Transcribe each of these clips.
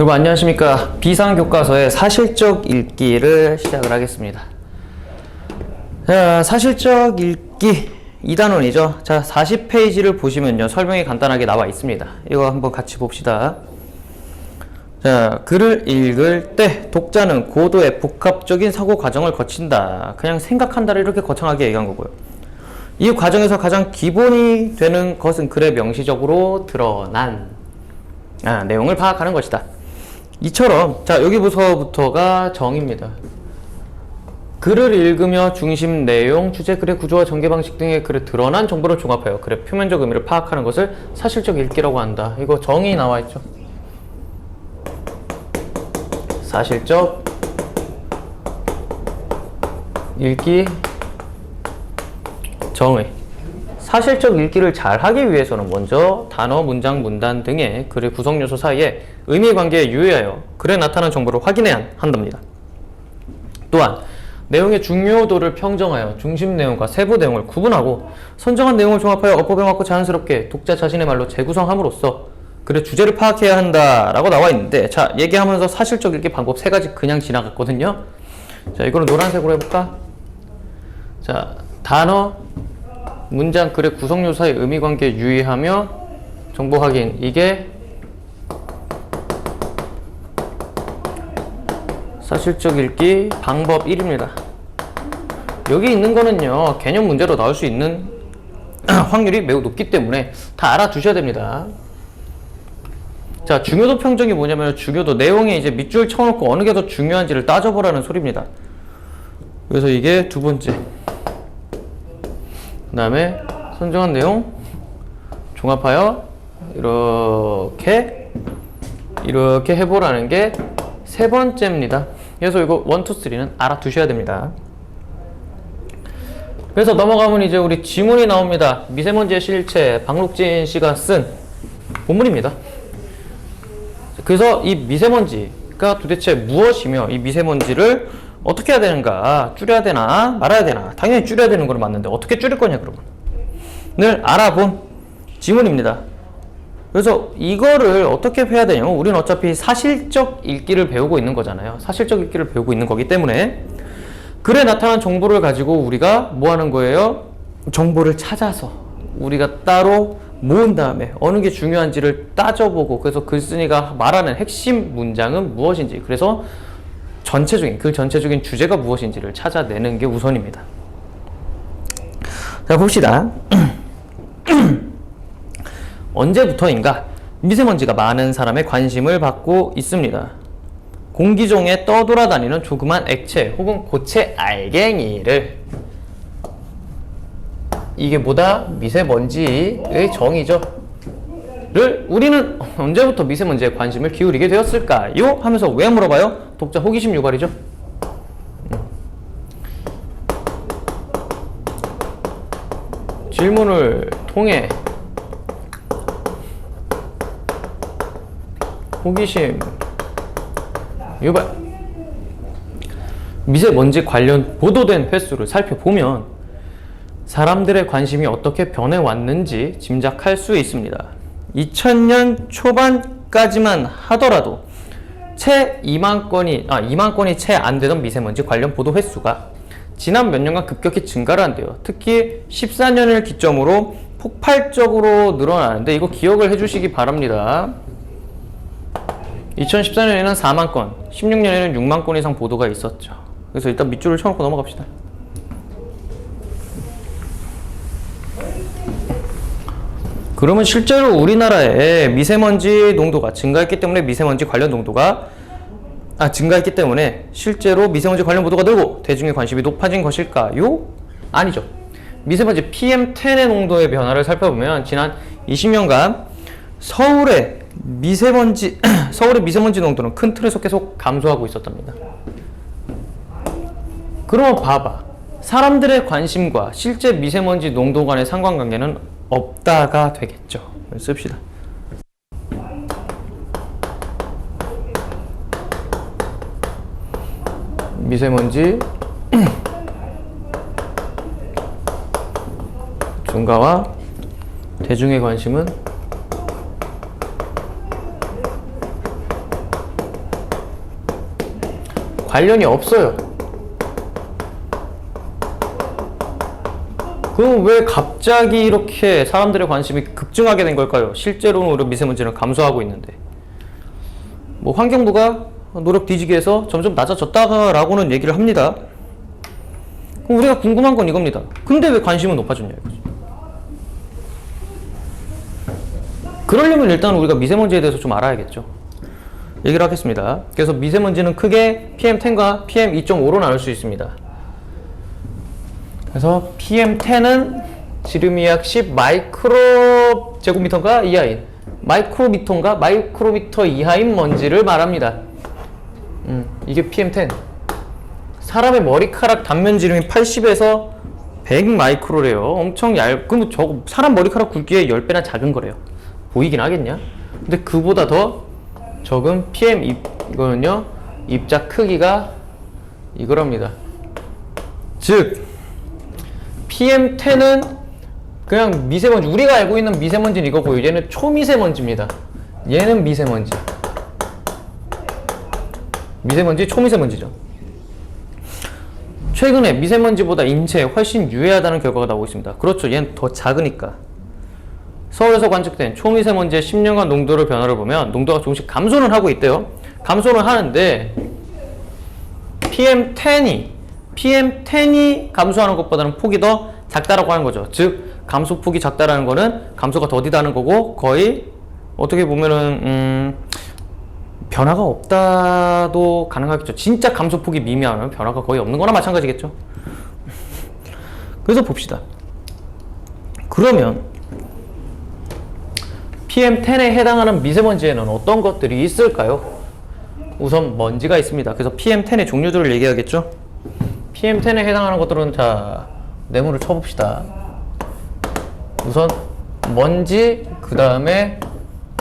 여러분 안녕하십니까? 비상교과서의 사실적 읽기를 시작을 하겠습니다. 자 사실적 읽기 2단원이죠. 자 40페이지를 보시면요. 설명이 간단하게 나와 있습니다. 이거 한번 같이 봅시다. 자 글을 읽을 때 독자는 고도의 복합적인 사고 과정을 거친다. 그냥 생각한다를 이렇게 거창하게 얘기한 거고요. 이 과정에서 가장 기본이 되는 것은 글의 명시적으로 드러난 아, 내용을 파악하는 것이다. 이처럼 자 여기부터부터가 정입니다. 글을 읽으며 중심 내용, 주제, 글의 구조와 전개 방식 등의 글에 드러난 정보를 종합하여 글의 표면적 의미를 파악하는 것을 사실적 읽기라고 한다. 이거 정이 나와 있죠. 사실적 읽기 정의 사실적 읽기를 잘 하기 위해서는 먼저 단어, 문장, 문단 등의 글의 구성 요소 사이에 의미 관계에 유의하여 글에 나타난 정보를 확인해야 한답니다. 또한 내용의 중요도를 평정하여 중심 내용과 세부 내용을 구분하고 선정한 내용을 종합하여 어법에 맞고 자연스럽게 독자 자신의 말로 재구성함으로써 글의 주제를 파악해야 한다라고 나와 있는데 자 얘기하면서 사실적 읽기 방법 세 가지 그냥 지나갔거든요. 자 이거는 노란색으로 해볼까? 자 단어, 문장 글의 구성 요소의 의미 관계에 유의하며 정보 확인 이게 사실적 읽기 방법 1입니다. 여기 있는 거는요 개념 문제로 나올 수 있는 확률이 매우 높기 때문에 다 알아두셔야 됩니다. 자 중요도 평정이 뭐냐면 중요도 내용에 이제 밑줄 쳐놓고 어느 게 더 중요한지를 따져보라는 소리입니다. 그래서 이게 두 번째. 그 다음에 선정한 내용 종합하여 이렇게 이렇게 해보라는 게 세 번째입니다. 그래서 이거 1, 2, 3는 알아두셔야 됩니다. 그래서 넘어가면 이제 우리 지문이 나옵니다. 미세먼지의 실체 박록진 씨가 쓴 본문입니다. 그래서 이 미세먼지가 도대체 무엇이며 이 미세먼지를 어떻게 해야 되는가? 줄여야 되나? 말아야 되나? 당연히 줄여야 되는 걸 맞는데 어떻게 줄일 거냐 그러면? 늘 알아본 지문입니다. 그래서 이거를 어떻게 해야 되냐면 우리는 어차피 사실적 읽기를 배우고 있는 거잖아요. 사실적 읽기를 배우고 있는 거기 때문에. 글에 나타난 정보를 가지고 우리가 뭐 하는 거예요? 정보를 찾아서 우리가 따로 모은 다음에 어느 게 중요한지를 따져보고 그래서 글쓴이가 말하는 핵심 문장은 무엇인지. 그래서 전체적인 그 전체적인 주제가 무엇인지를 찾아내는 게 우선입니다. 자 봅시다. 언제부터인가 미세먼지가 많은 사람의 관심을 받고 있습니다. 공기 중에 떠돌아다니는 조그만 액체 혹은 고체 알갱이를 이게 뭐다? 미세먼지의 정의죠. 를 우리는 언제부터 미세먼지에 관심을 기울이게 되었을까요? 하면서 왜 물어봐요? 독자 호기심 유발이죠. 질문을 통해 호기심 유발 미세먼지 관련 보도된 횟수를 살펴보면 사람들의 관심이 어떻게 변해왔는지 짐작할 수 있습니다. 2000년 초반까지만 하더라도 채 2만 건이 아 2만 건이 채 안 되던 미세먼지 관련 보도 횟수가 지난 몇 년간 급격히 증가를 한대요. 특히 14년을 기점으로 폭발적으로 늘어나는데 이거 기억을 해주시기 바랍니다. 2014년에는 4만 건, 16년에는 6만 건 이상 보도가 있었죠. 그래서 일단 밑줄을 쳐놓고 넘어갑시다. 그러면 실제로 우리나라에 미세먼지 농도가 증가했기 때문에 미세먼지 관련 농도가 아 증가했기 때문에 실제로 미세먼지 관련 보도가 늘고 대중의 관심이 높아진 것일까요? 아니죠. 미세먼지 PM10의 농도의 변화를 살펴보면 지난 20년간 서울의 미세먼지 서울의 미세먼지 농도는 큰 틀에서 계속 감소하고 있었답니다. 그럼 봐봐. 사람들의 관심과 실제 미세먼지 농도 간의 상관관계는 없다가 되겠죠. 씁시다. 미세먼지 증가와 대중의 관심은 관련이 없어요. 그럼 왜 갑자기 이렇게 사람들의 관심이 급증하게 된 걸까요? 실제로는 오히려 미세먼지는 감소하고 있는데. 뭐 환경부가 노력 뒤지기 해서 점점 낮아졌다라고는 얘기를 합니다. 그럼 우리가 궁금한 건 이겁니다. 근데 왜 관심은 높아졌냐 이거죠. 그러려면 일단 우리가 미세먼지에 대해서 좀 알아야겠죠. 얘기를 하겠습니다. 그래서 미세먼지는 크게 PM10과 PM2.5로 나눌 수 있습니다. 그래서 PM10은 지름이 약 10 마이크로 제곱미터가 이하인 마이크로미터인가 마이크로미터 이하인 먼지를 말합니다. 음, 이게 PM10. 사람의 머리카락 단면 지름이 80에서 100 마이크로래요. 엄청 얇. 그럼 저거 사람 머리카락 굵기의 10배나 작은 거래요. 보이긴 하겠냐? 근데 그보다 더 적은 PM 입 이거는요. 입자 크기가 이거랍니다. 즉 PM10은 그냥 미세먼지 우리가 알고 있는 미세먼지는 이거고요. 얘는 초미세먼지입니다. 얘는 미세먼지. 미세먼지 초미세먼지죠. 최근에 미세먼지보다 인체에 훨씬 유해하다는 결과가 나오고 있습니다. 그렇죠. 얘는 더 작으니까. 서울에서 관측된 초미세먼지의 10년간 농도를 변화를 보면 농도가 조금씩 감소는 하고 있대요. 감소는 하는데 PM10이 PM10이 감소하는 것보다는 폭이 더 작다라고 하는 거죠. 즉 감소 폭이 작다라는 거는 감소가 더디다는 거고 거의 어떻게 보면은 음, 변화가 없다도 가능하겠죠. 진짜 감소 폭이 미미하면 변화가 거의 없는 거나 마찬가지겠죠. 그래서 봅시다. 그러면 PM10에 해당하는 미세먼지에는 어떤 것들이 있을까요? 우선 먼지가 있습니다. 그래서 PM10의 종류들을 얘기하겠죠. PM10에 해당하는 것들은 자 네모를 쳐봅시다. 우선 먼지, 그 다음에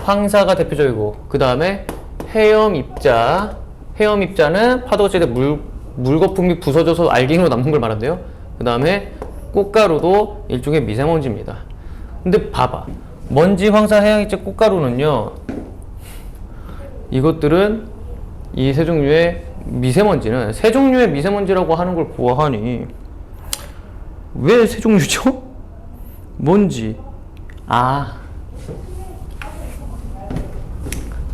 황사가 대표적이고, 그 다음에 해염 입자. 해염 입자는 때 물, 물거품이 부서져서 알갱이로 남는 걸 말한대요. 그 다음에 꽃가루도 일종의 미세먼지입니다. 근데 봐봐. 먼지, 황사, 해양 입자, 꽃가루는요. 이것들은 이 세 종류의 미세먼지는 세 종류의 미세먼지라고 하는 걸 보아하니 왜 세 종류죠? 먼지. 아.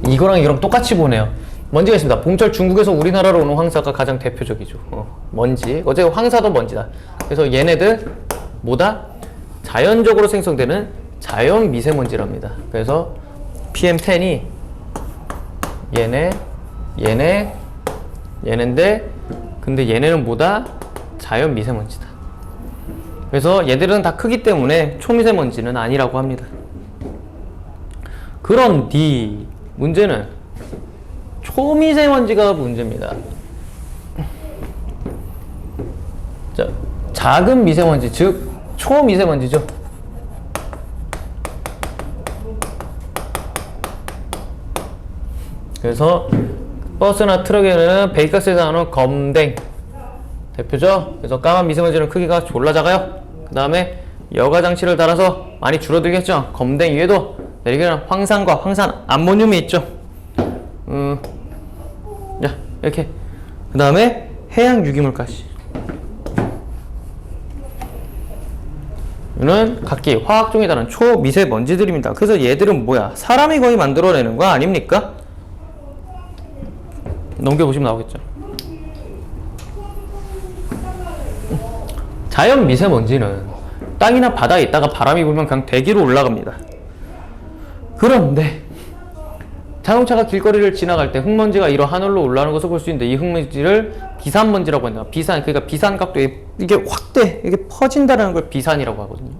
이거랑 이거랑 똑같이 보네요. 먼지가 있습니다. 봄철 중국에서 우리나라로 오는 황사가 가장 대표적이죠. 어, 먼지. 어제 황사도 먼지다. 그래서 얘네들 뭐다? 자연적으로 생성되는 자연 미세먼지랍니다. 그래서 PM10이 얘네, 얘네, 얘네인데 근데 얘네는 뭐다? 자연 미세먼지다. 그래서 얘들은 다 크기 때문에 초미세먼지는 아니라고 합니다. 그런디 문제는 초미세먼지가 문제입니다. 자, 작은 미세먼지, 즉 초미세먼지죠. 그래서 버스나 트럭에는 베이커스에서 나오는 검댕 대표죠. 그래서 까만 미세먼지는 크기가 졸라 작아요. 그 다음에 여가 장치를 달아서 많이 줄어들겠죠. 검댕 위에도 내리기는 황산과 황산 암모늄이 있죠. 음, 야 이렇게 그 다음에 해양 유기물까지. 이는 각기 화학종에 따른 초미세먼지들입니다. 그래서 얘들은 뭐야? 사람이 거의 만들어내는 거 아닙니까? 넘겨보시면 나오겠죠. 자연 미세먼지는 땅이나 바다에 있다가 바람이 불면 그냥 대기로 올라갑니다. 그런데 자동차가 길거리를 지나갈 때 흙먼지가 이로 하늘로 올라오는 것을 볼 수 있는데 이 흙먼지를 비산먼지라고 한다. 비산 그러니까 비산 각도에 이게 확대 이게 퍼진다는 걸 비산이라고 하거든요.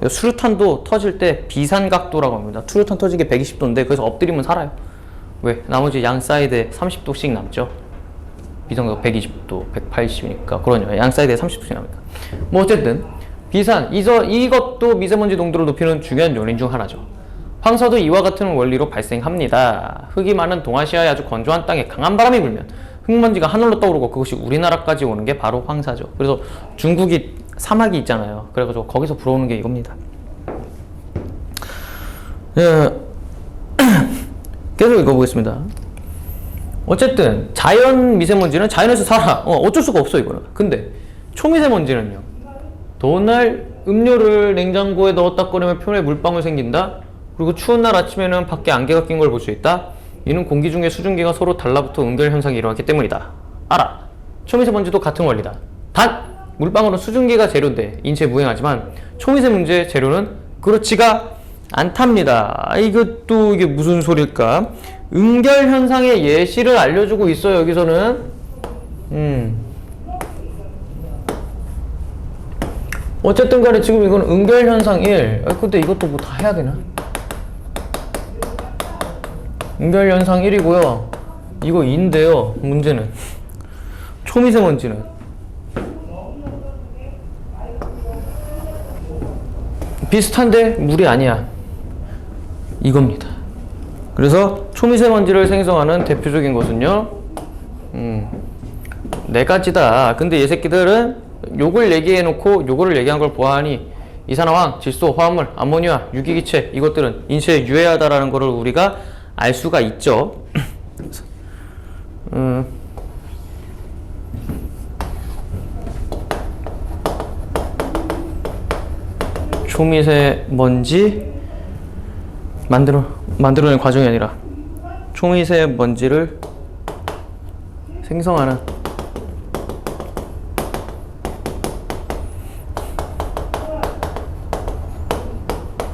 그래서 수류탄도 터질 때 비산 각도라고 합니다. 수류탄 터지게 120도인데 거기서 엎드리면 살아요. 왜? 나머지 양 사이드에 30도씩 남죠. 비상각 120도, 180이니까 그러냐. 양 사이드에 30도씩 남니까. 뭐 어쨌든 비산 이저 이것도 미세먼지 농도를 높이는 중요한 요인 중 하나죠. 황사도 이와 같은 원리로 발생합니다. 흙이 많은 동아시아의 아주 건조한 땅에 강한 바람이 불면 흙먼지가 하늘로 떠오르고 그것이 우리나라까지 오는 게 바로 황사죠. 그래서 중국이 사막이 있잖아요. 그래가지고 거기서 불어오는 게 이겁니다. 예, 계속 읽어보겠습니다. 어쨌든 자연 미세먼지는 자연에서 살아. 어, 어쩔 수가 없어 이거는. 근데 초미세먼지는요. 날 음료를 냉장고에 넣었다 꺼내면 표면에 물방울 생긴다. 그리고 추운 날 아침에는 밖에 안개가 낀 걸 볼 수 있다. 이는 공기 중에 수증기가 서로 달라붙어 응결 현상이 일어났기 때문이다. 알아. 초미세먼지도 같은 원리다. 단 물방울은 수증기가 재료인데 인체에 무해하지만 초미세먼지의 재료는 그렇지가 않답니다. 아, 이것도 이게 무슨 소릴까? 응결 현상의 예시를 알려주고 있어요. 여기서는 음. 어쨌든 간에 지금 이건 응결 현상 1. 아, 근데 이것도 뭐 다 해야 되나? 응결 현상 1이고요. 이거 2인데요. 문제는 초미세먼지는 비슷한데 물이 아니야. 이겁니다. 그래서 초미세먼지를 생성하는 대표적인 것은요, 음, 네 가지다. 근데 이 새끼들은 요걸 얘기해 놓고 요거를 얘기한 걸 보아하니 이산화황, 질소, 화합물, 암모니아, 유기기체 이것들은 인체에 유해하다라는 것을 우리가 알 수가 있죠. 음, 초미세먼지 만들어 만들어낸 과정이 아니라 초미세먼지를 생성하는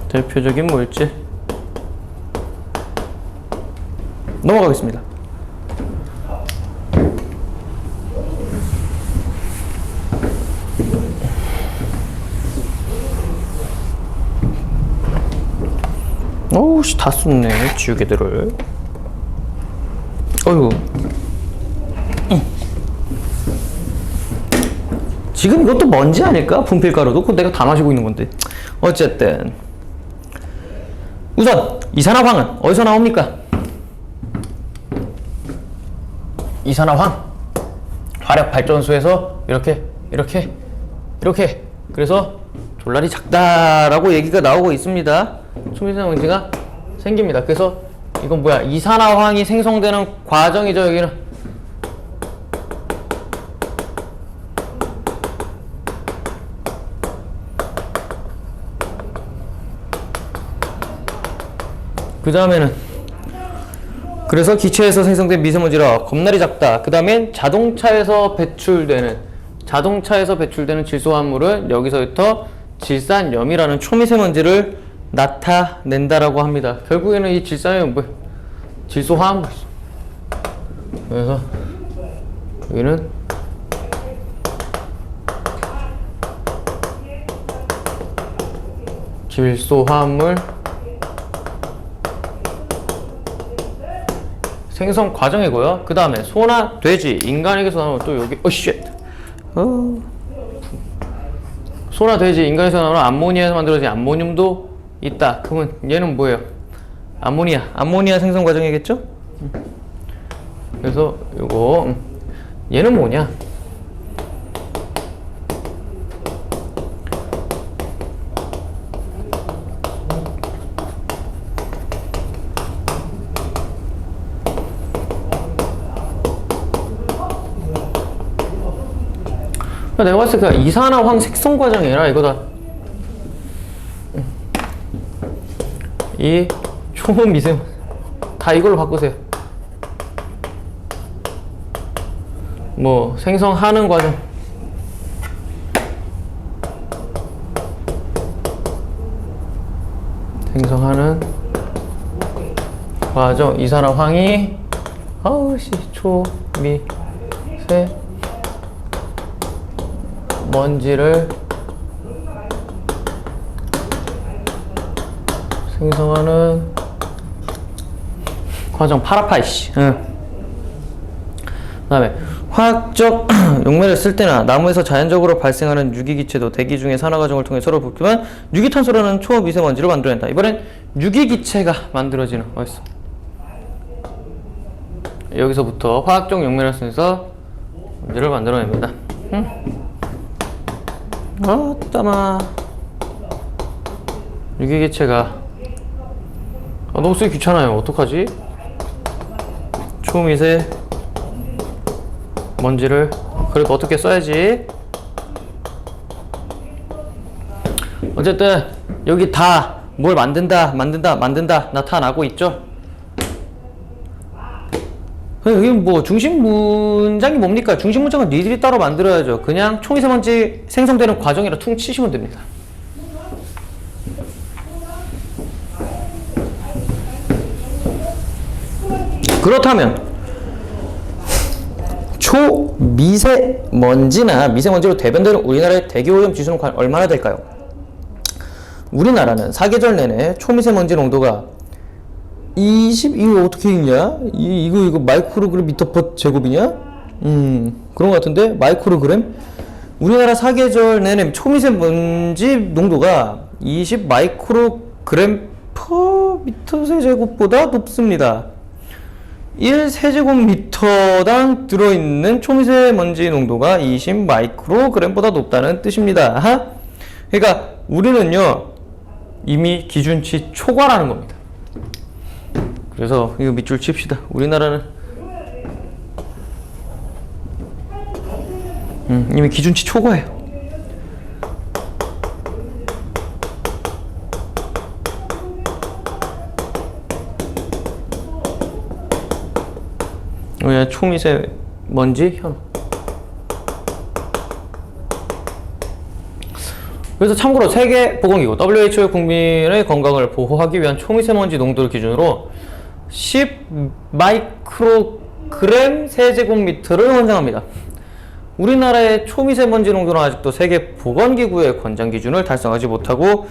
대표적인 물질 넘어가겠습니다. 오우씨 다 썼네 지우개들을 어휴 응. 지금 이것도 먼지 아닐까? 분필가루도 그거 내가 다 마시고 있는 건데 어쨌든 우선 이산화황은 어디서 나옵니까? 이산화황 화력 발전소에서 이렇게 이렇게 이렇게 그래서 졸라리 작다라고 얘기가 나오고 있습니다. 초미세먼지가 생깁니다. 그래서 이건 뭐야? 이산화황이 생성되는 과정이죠. 여기는 그 다음에는 그래서 기체에서 생성된 미세먼지라 겁나리 작다. 그 다음엔 자동차에서 배출되는 자동차에서 배출되는 질소화합물은 여기서부터 질산염이라는 초미세먼지를 나타낸다라고 합니다. 결국에는 이 질산염은 뭐 질소화합물. 그래서 여기는 질소화합물 생성 과정이고요. 그 다음에 소나 돼지, 인간에게서 나오는 또 여기 어 쉣 어. 소나 돼지, 인간에서 나오는 암모니아에서 만들어진 암모늄도 있다. 그러면 얘는 뭐예요? 암모니아, 암모니아 생성 과정이겠죠? 음. 그래서 요거 음. 얘는 뭐냐? 내가 봤을 때 이산화황 색성 과정이라 이거다. 이 초미세 다 이걸로 바꾸세요. 뭐 생성하는 과정. 생성하는 과정 이산화황이 아우씨 초미세 먼지를 생성하는 과정 파라파이 씨. 응. 그다음에 화학적 용매를 쓸 때나 나무에서 자연적으로 발생하는 유기기체도 대기 중의 산화 과정을 통해 서로 붙으면 유기탄소라는 초미세먼지를 만들어낸다. 이번엔 유기기체가 만들어지는 어딨어? 여기서부터 화학적 용매를 쓰면서 문제를 만들어냅니다. 응? 아따마. 유기개체가. 아, 너무 쓰기 귀찮아요. 어떡하지? 초미세. 먼지를. 그래도 어떻게 써야지? 어쨌든 여기 다 뭘 만든다 만든다 만든다. 나타나고 있죠 여기 뭐 중심 문장이 뭡니까? 중심 문장은 니들이 따로 만들어야죠. 그냥 초미세먼지 생성되는 과정이라 퉁 치시면 됩니다. 그렇다면 초미세먼지나 미세먼지로 대변되는 우리나라의 대기오염 지수는 얼마나 될까요? 우리나라는 사계절 내내 초미세먼지 농도가 20 이거 어떻게 읽냐? 이, 이거 이거 마이크로그램 미터 퍼 제곱이냐? 음 그런 것 같은데 마이크로그램? 우리나라 사계절 내내 초미세먼지 농도가 20 마이크로그램 퍼 미터 세제곱보다 높습니다. 1 세제곱미터당 들어있는 초미세먼지 농도가 20 마이크로그램보다 높다는 뜻입니다. 그러니까 우리는요 이미 기준치 초과라는 겁니다. 그래서 이거 밑줄 칩시다. 우리나라는 음, 이미 기준치 초과예요. 왜 초미세 먼지 현우 그래서 참고로 세계 보건기구 WHO 국민의 건강을 보호하기 위한 초미세먼지 농도를 기준으로 10 마이크로그램 세제곱미터를 권장합니다. 우리나라의 초미세먼지 농도는 아직도 세계 보건기구의 권장 기준을 달성하지 못하고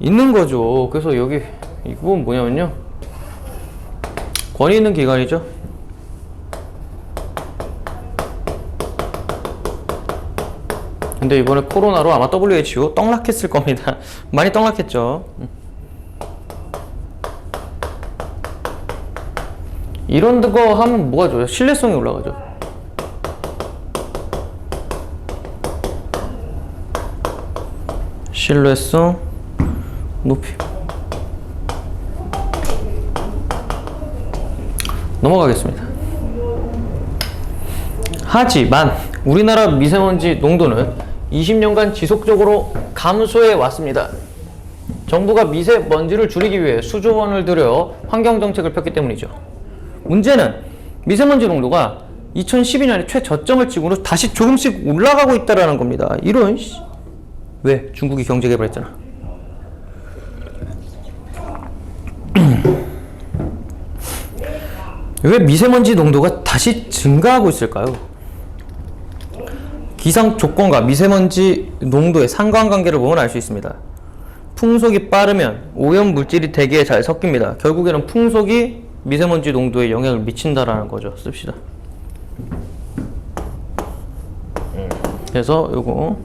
있는 거죠. 그래서 여기 이건 뭐냐면요. 권위 있는 기관이죠. 근데 이번에 코로나로 아마 WHO 떡락했을 겁니다. 많이 떡락했죠. 이런 거 하면 뭐가 좋아요? 신뢰성이 올라가죠. 신뢰성 높이. 넘어가겠습니다. 하지만 우리나라 미세먼지 농도는 20년간 지속적으로 감소해 왔습니다. 정부가 미세먼지를 줄이기 위해 수조 원을 들여 환경 정책을 폈기 때문이죠. 문제는 미세먼지 농도가 2012년에 최저점을 찍으로 다시 조금씩 올라가고 있다라는 겁니다. 이런 씨. 왜 중국이 경제 개발했잖아. 왜 미세먼지 농도가 다시 증가하고 있을까요? 기상 조건과 미세먼지 농도의 상관관계를 보면 알 수 있습니다. 풍속이 빠르면 오염 물질이 대기에 잘 섞입니다. 결국에는 풍속이 미세먼지 농도에 영향을 미친다라는 거죠. 씁시다. 그래서 요거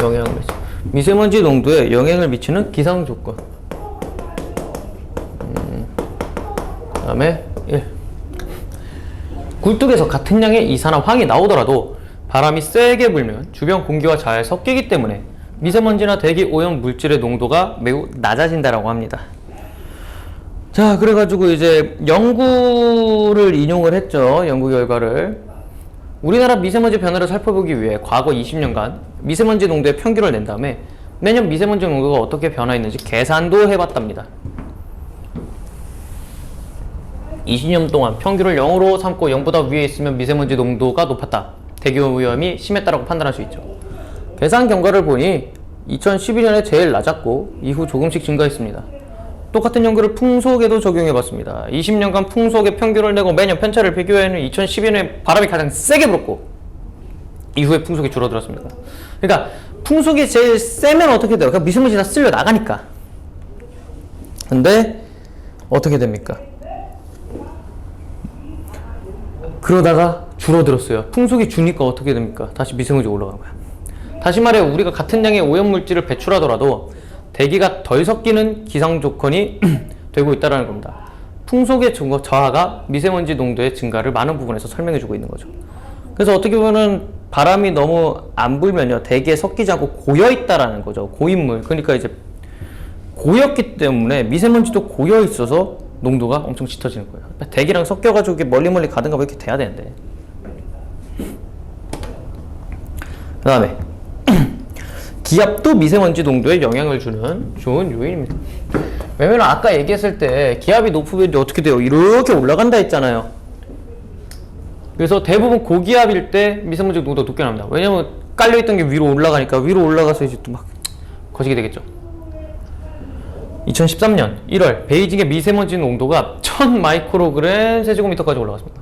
영향을 미치 미세먼지 농도에 영향을 미치는 기상 조건. 음, 그 다음에 1. 굴뚝에서 같은 양의 이산화 황이 나오더라도 바람이 세게 불면 주변 공기와 잘 섞이기 때문에 미세먼지나 대기 오염 물질의 농도가 매우 낮아진다라고 합니다. 자, 그래가지고 이제 연구를 인용을 했죠. 연구 결과를. 우리나라 미세먼지 변화를 살펴보기 위해 과거 20년간 미세먼지 농도의 평균을 낸 다음에 매년 미세먼지 농도가 어떻게 변화했는지 계산도 해봤답니다. 20년 동안 평균을 0으로 삼고 0보다 위에 있으면 미세먼지 농도가 높았다. 대기오염이 심했다라고 판단할 수 있죠. 계산 결과를 보니 2012년에 제일 낮았고 이후 조금씩 증가했습니다. 똑같은 연구를 풍속에도 적용해봤습니다. 20년간 풍속의 평균을 내고 매년 편차를 비교해는 2012년에 바람이 가장 세게 불었고 이후에 풍속이 줄어들었습니다. 그러니까 풍속이 제일 세면 어떻게 돼요? 그러니까 미세먼지 다 쓸려 나가니까. 근데 어떻게 됩니까? 그러다가 줄어들었어요. 풍속이 주니까 어떻게 됩니까? 다시 미세먼지 올라가는 거야. 다시 말해 우리가 같은 양의 오염 물질을 배출하더라도 대기가 덜 섞이는 기상 조건이 되고 있다는 겁니다. 풍속의 저하가 미세먼지 농도의 증가를 많은 부분에서 설명해주고 있는 거죠. 그래서 어떻게 보면은 바람이 너무 안 불면요 대기에 섞이지 않고 고여 있다라는 거죠 고인물 그러니까 이제 고였기 때문에 미세먼지도 고여 있어서 농도가 엄청 짙어지는 거예요. 그러니까 대기랑 섞여가지고 이게 멀리 멀리 가든가 뭐 이렇게 돼야 되는데. 그 다음에 기압도 미세먼지 농도에 영향을 주는 좋은 요인입니다. 왜냐면 아까 얘기했을 때 기압이 높으면 어떻게 돼요? 이렇게 올라간다 했잖아요. 그래서 대부분 고기압일 때 미세먼지 농도가 높게 나옵니다. 왜냐면 깔려있던 게 위로 올라가니까 위로 올라가서 이제 또 막 거시게 되겠죠. 2013년 1월 베이징의 미세먼지 농도가 1000 마이크로그램 세제곱미터까지 올라갔습니다.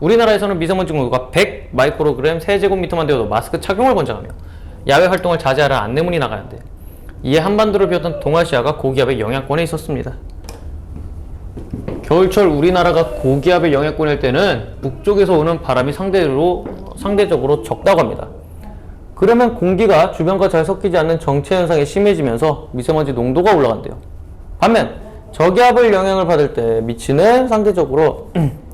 우리나라에서는 미세먼지 농도가 100 마이크로그램 세제곱미터만 되어도 마스크 착용을 권장하며 야외 활동을 자제하라 안내문이 나가는데 이에 한반도를 비롯한 동아시아가 고기압의 영향권에 있었습니다. 겨울철 우리나라가 고기압의 영향권일 때는 북쪽에서 오는 바람이 상대로, 상대적으로 적다고 합니다. 그러면 공기가 주변과 잘 섞이지 않는 정체 현상이 심해지면서 미세먼지 농도가 올라간대요. 반면 저기압을 영향을 받을 때 미치는 상대적으로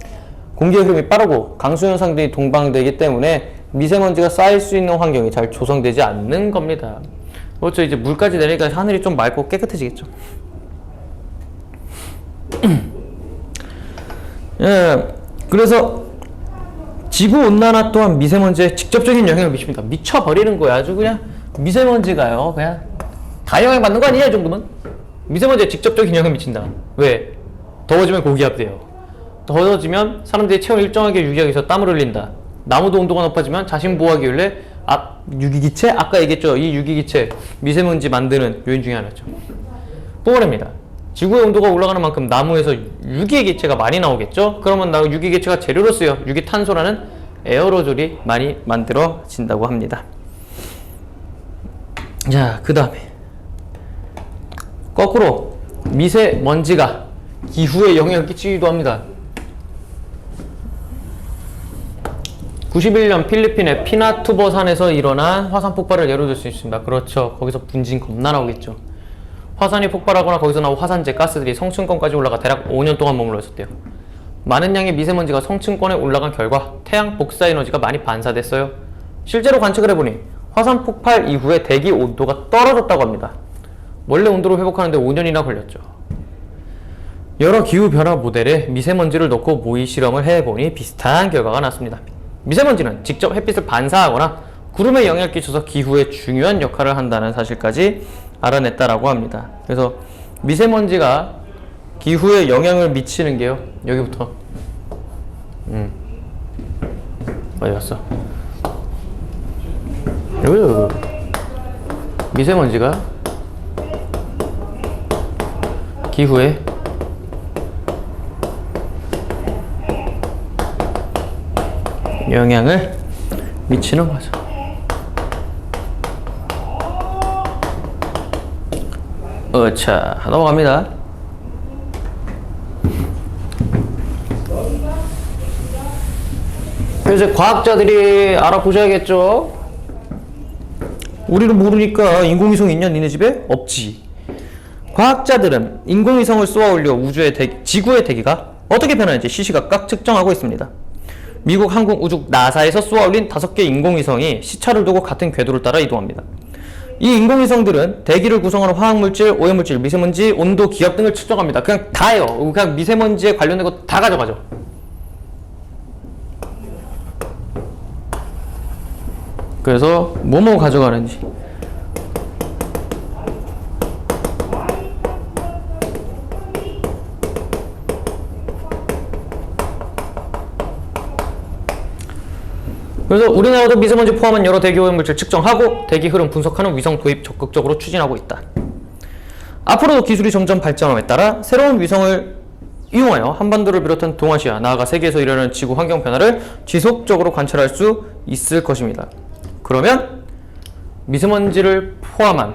공기의 흐름이 빠르고 강수 현상들이 동방되기 때문에 미세먼지가 쌓일 수 있는 환경이 잘 조성되지 않는 겁니다. 그렇죠. 이제 물까지 내리니까 하늘이 좀 맑고 깨끗해지겠죠. 예, 그래서 지구 온난화 또한 미세먼지에 직접적인 영향을 미칩니다. 미쳐버리는 거야. 아주 그냥 미세먼지가요. 그냥 다 영향받는 거 아니냐, 이 정도면? 미세먼지에 직접적인 영향을 미친다. 왜? 더워지면 고기압 돼요. 더워지면 사람들이 체온을 일정하게 유지하기 위해서 땀을 흘린다. 나무도 온도가 높아지면 자신 보호하기 위해 아, 유기기체? 아까 얘기했죠. 이 유기기체 미세먼지 만드는 요인 중에 하나죠. 뽀글입니다. 지구의 온도가 올라가는 만큼 나무에서 유기기체가 많이 나오겠죠? 그러면 나 유기기체가 재료로 쓰여 유기탄소라는 에어로졸이 많이 만들어진다고 합니다. 자, 그 다음에 거꾸로 미세먼지가 기후에 영향을 끼치기도 합니다. 91년 필리핀의 피나투버 산에서 일어난 화산 폭발을 예로 들 수 있습니다. 그렇죠. 거기서 분진 겁나 나오겠죠. 화산이 폭발하거나 거기서 나온 화산재 가스들이 성층권까지 올라가 대략 5년 동안 머물러 있었대요. 많은 양의 미세먼지가 성층권에 올라간 결과 태양 복사 에너지가 많이 반사됐어요. 실제로 관측을 해보니 화산 폭발 이후에 대기 온도가 떨어졌다고 합니다. 원래 온도를 회복하는데 5년이나 걸렸죠. 여러 기후 변화 모델에 미세먼지를 넣고 모의 실험을 해보니 비슷한 결과가 났습니다. 미세먼지는 직접 햇빛을 반사하거나 구름에 영향을 끼쳐서 기후에 중요한 역할을 한다는 사실까지 알아냈다라고 합니다. 그래서 미세먼지가 기후에 영향을 미치는 게요. 여기부터. 음. 어디 갔어? 여기, 여기. 미세먼지가 기후에 영향을 미치는 거죠. 어차 넘어갑니다. 그래서 과학자들이 알아보셔야겠죠. 우리는 모르니까 인공위성 있냐 니네 집에? 없지. 과학자들은 인공위성을 쏘아 올려 우주의 대기, 지구의 대기가 어떻게 변하는지 시시각각 측정하고 있습니다. 미국 항공 우주 나사에서 쏘아 올린 다섯 개 인공위성이 시차를 두고 같은 궤도를 따라 이동합니다. 이 인공위성들은 대기를 구성하는 화학물질, 오염물질, 미세먼지, 온도, 기압 등을 측정합니다. 그냥 다예요. 그냥 미세먼지에 관련된 거 다 가져가죠. 그래서 뭐뭐 가져가는지 그래서 우리나라도 미세먼지 포함한 여러 대기 오염물질 측정하고 대기 흐름 분석하는 위성 도입 적극적으로 추진하고 있다. 앞으로도 기술이 점점 발전함에 따라 새로운 위성을 이용하여 한반도를 비롯한 동아시아, 나아가 세계에서 일어나는 지구 환경 변화를 지속적으로 관찰할 수 있을 것입니다. 그러면 미세먼지를 포함한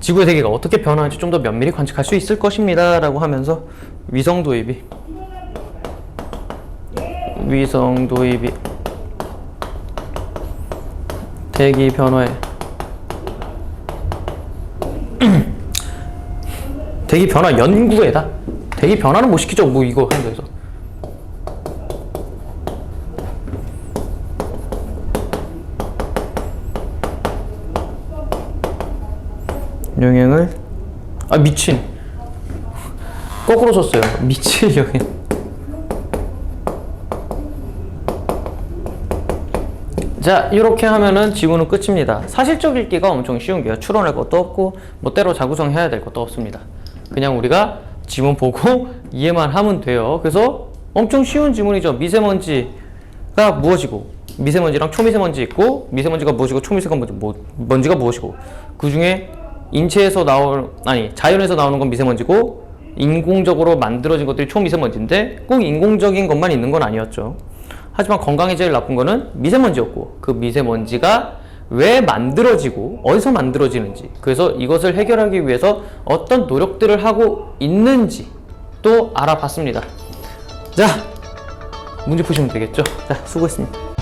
지구의 세계가 어떻게 변화하는지 좀 더 면밀히 관측할 수 있을 것입니다. 라고 하면서 위성 도입이 위성 도입이 대기 변화에 대기 변화 연구에다. 대기 변화는 못 시키죠 뭐 이거 한데서. 영향을? 아 미친. 거꾸로 썼어요. 미친 영향. 자 이렇게 하면은 지구는 끝입니다. 사실적 읽기가 엄청 쉬운 게요. 추론할 것도 없고 뭐 때로 자구성해야 될 것도 없습니다. 그냥 우리가 지문 보고 이해만 하면 돼요. 그래서 엄청 쉬운 지문이죠. 미세먼지가 무엇이고 미세먼지랑 초미세먼지 있고 미세먼지가 무엇이고 초미세먼지 뭐, 먼지가 무엇이고. 그 중에 인체에서 나올 아니 자연에서 나오는 건 미세먼지고 인공적으로 만들어진 것들이 초미세먼지인데 꼭 인공적인 것만 있는 건 아니었죠. 하지만 건강에 제일 나쁜 거는 미세먼지였고 그 미세먼지가 왜 만들어지고 어디서 만들어지는지 그래서 이것을 해결하기 위해서 어떤 노력들을 하고 있는지 또 알아봤습니다. 자 문제 푸시면 되겠죠? 자 수고했습니다.